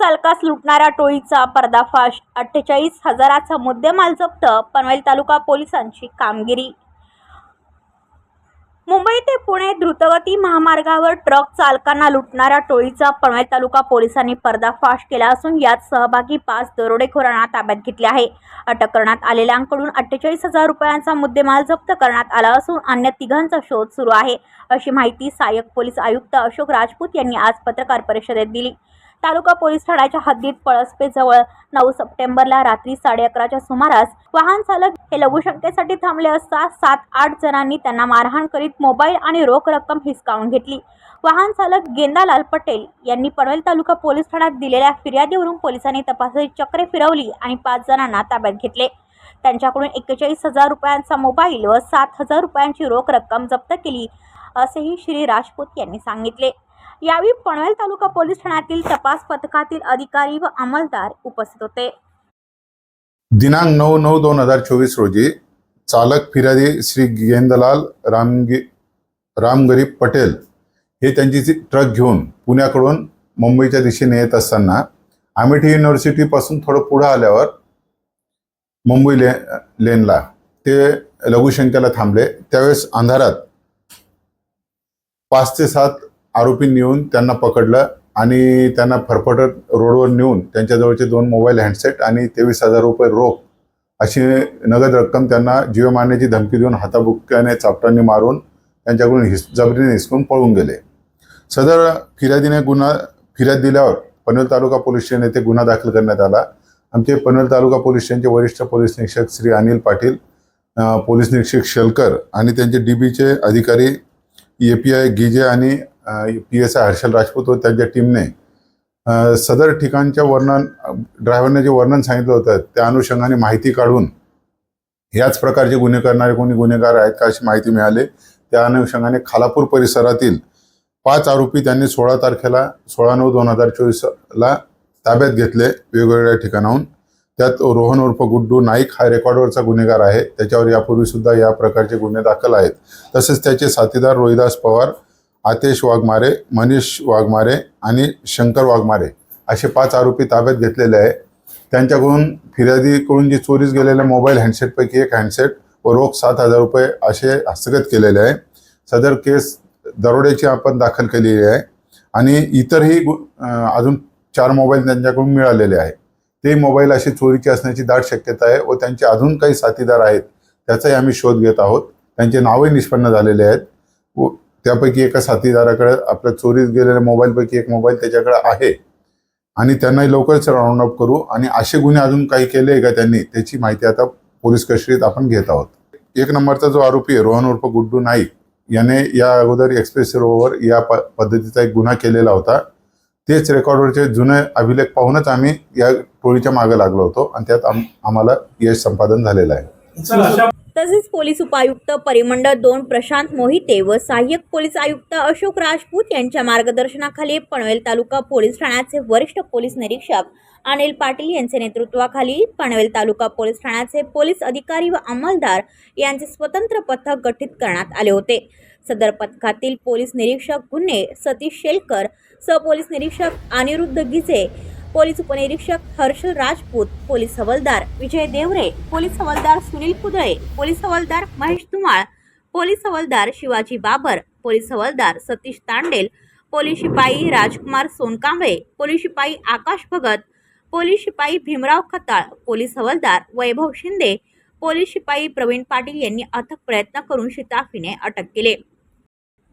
चालकास लुटणाऱ्या टोळीचा पर्दाफाश. अठ्ठेचाळीस हजाराचा मुद्देमाल जप्त पनवेल तालुका पोलिसांची कामगिरी. मुंबई ते पुणे द्रुतगती महामार्गावर ट्रक चालकांना लुटणाऱ्या टोळीचा पनवेल तालुका पोलिसांनी पर्दाफाश केला असून यात सहभागी पाच दरोडेखोरांना ताब्यात घेतले आहे. अटक करण्यात आलेल्यांकडून अठ्ठेचाळीस हजार रुपयांचा मुद्देमाल जप्त करण्यात आला असून अन्य तिघांचा शोध सुरू आहे. अशी माहिती सहाय्यक पोलीस आयुक्त अशोक राजपूत यांनी आज पत्रकार परिषदेत दिली. तालुका पोलीस ठाण्याच्या हद्दीत पळसपेजवळ नऊ सप्टेंबरला रात्री साडे अकराच्या सुमारास वाहन चालक हे लघुशंकेसाठी थांबले असता सात आठ जणांनी त्यांना मारहाण करीत मोबाईल आणि रोख रक्कम हिसकावून घेतली. वाहन चालक गेंदालाल पटेल यांनी पनवेल तालुका पोलीस ठाण्यात दिलेल्या फिर्यादीवरून पोलिसांनी तपासाची चक्रे फिरवली आणि पाच जणांना ताब्यात घेतले. त्यांच्याकडून एक्केचाळीस हजार रुपयांचा मोबाईल व सात हजार रुपयांची रोख रक्कम जप्त केली असेही श्री राजपूत यांनी सांगितले. यावेळी पनवेल तालुका पोलीस ठाण्यातील तपास पथकातील अधिकारी व अंमलदार उपस्थित होते. दिनांक नऊ नऊ दोन हजार चोवीस रोजी चालक फिर्यादी श्री गेंदलाल रामगी रामगरीब पटेल हे त्यांची जी ट्रक घेऊन पुण्याकडून मुंबईच्या दिशेने येत असताना अमेठी युनिव्हर्सिटीपासून थोडं पुढं आल्यावर मुंबई ले लेनला ते लघुशंकेला थांबले. त्यावेळेस अंधारात पाच ते सात आरोपी नेऊन त्यांना पकडलं आणि त्यांना फरफटत रोडवर नेऊन त्यांच्याजवळचे दोन मोबाईल हँडसेट आणि तेवीस हजार रुपये रोख अशी नगद रक्कम त्यांना जीव मारण्याची धमकी देऊन हाताबुक्याने चापटाने मारून त्यांच्याकडून हिस जबरीने हिसकून पळून गेले. सदर फिर्यादीने गुन्हा फिर्याद दिल्यावर पनवेल तालुका पोलीस स्टेशन येथे गुन्हा दाखल करण्यात आला. आमचे पनवेल तालुका पोलीस स्टेशनचे वरिष्ठ पोलीस निरीक्षक श्री अनिल पाटील पोलीस निरीक्षक शेलकर आणि त्यांचे डी बीचे अधिकारी ए पी आय गिजे आणि P S I Harshal Rajput व त्यांच्या टीमने. सदर ठिकाणच्या वर्णन ड्रायव्हरने जे वर्णन सांगितलं होतं त्या अनुषंगाने माहिती काढून याच प्रकारचे गुन्हे करणारे कोणी गुन्हेगार आहेत का अशी माहिती मिळाली. त्या अनुषंगाने खालापूर परिसरातील पाच आरोपी त्यांनी सोळा तारखेला सोळा नऊ दोन हजार चोवीसला ताब्यात घेतले वेगवेगळ्या ठिकाणाहून. त्यात रोहन उर्फ गुड्डू नाईक हा रेकॉर्डवरचा गुन्हेगार आहे. त्याच्यावर यापूर्वीसुद्धा या प्रकारचे गुन्हे दाखल आहेत. तसेच त्याचे साथीदार रोहिदास पवार आतेश वाघमारे मनीष वाघमारे आणि शंकर वाघमारे असे पाच आरोपी ताब्यात घेतलेले आहे त्यांच्याकडून फिर्यादीकडून जी चोरीस गेलेल्या मोबाईल हँडसेटपैकी एक हँडसेट व रोख सात हजार रुपये असे हस्तगत केलेले आहे. सदर केस दरोड्याची आपण दाखल केलेली आहे आणि इतरही गु- अजून चार मोबाईल त्यांच्याकडून मिळालेले आहे ते मोबाईल अशी चोरीची असण्याची दाट शक्यता आहे व त्यांचे अजून काही साथीदार आहेत त्याचाही आम्ही शोध घेत आहोत. त्यांचे नावही निष्पन्न झालेले आहेत. व त्यापैकी एका साथीदाराकडे आपल्या चोरीत गेलेल्या मोबाईलपैकी एक मोबाईल त्याच्याकडे आहे. आणि त्यांनाही लवकरच राऊंड अप करू. आणि असे गुन्हे अजून काही केले आहे का त्यांनी त्याची माहिती आता पोलीस कस्टडीत आपण घेत आहोत. एक नंबरचा जो आरोपी आहे रोहन उर्फ गुड्डू नाईक याने या अगोदर एक्सप्रेस रोडवर या प पद्धतीचा एक गुन्हा केलेला होता. तेच रेकॉर्डवरचे जुने अभिलेख पाहूनच आम्ही या टोळीच्या मागे लागलो होतो. आणि त्यात आम आम्हाला यश संपादन झालेलं आहे. तसेच पोलीस उपायुक्त परिमंडळ दोन प्रशांत मोहिते व सहाय्यक पोलीस आयुक्त अशोक राजपूत यांच्या मार्गदर्शनाखाली पनवेल तालुका पोलीस ठाण्याचे वरिष्ठ पोलीस निरीक्षक अनिल पाटील यांचे नेतृत्वाखाली पनवेल तालुका पोलीस ठाण्याचे पोलीस अधिकारी व अंमलदार यांचे स्वतंत्र पथक गठीत करण्यात आले होते. सदर पथकातील पोलीस निरीक्षक गुन्हे सतीश शेलकर सहपोलीस निरीक्षक अनिरुद्ध गिजे पोलीस उपनिरीक्षक हर्षल राजपूत पोलीस हवालदार विजय देवरे पोलीस हवालदार सुनील कुदळे पोलीस हवालदार महेश धुमाळ पोलीस हवालदार शिवाजी बाबर पोलीस हवालदार सतीश तांडेल पोलीस शिपाई राजकुमार सोनकांबळे पोलीस शिपाई आकाश भगत पोलीस शिपाई भीमराव खताळ पोलीस हवालदार वैभव शिंदे पोलीस शिपाई प्रवीण पाटील यांनी अथक प्रयत्न करून शिताफीने अटक केले.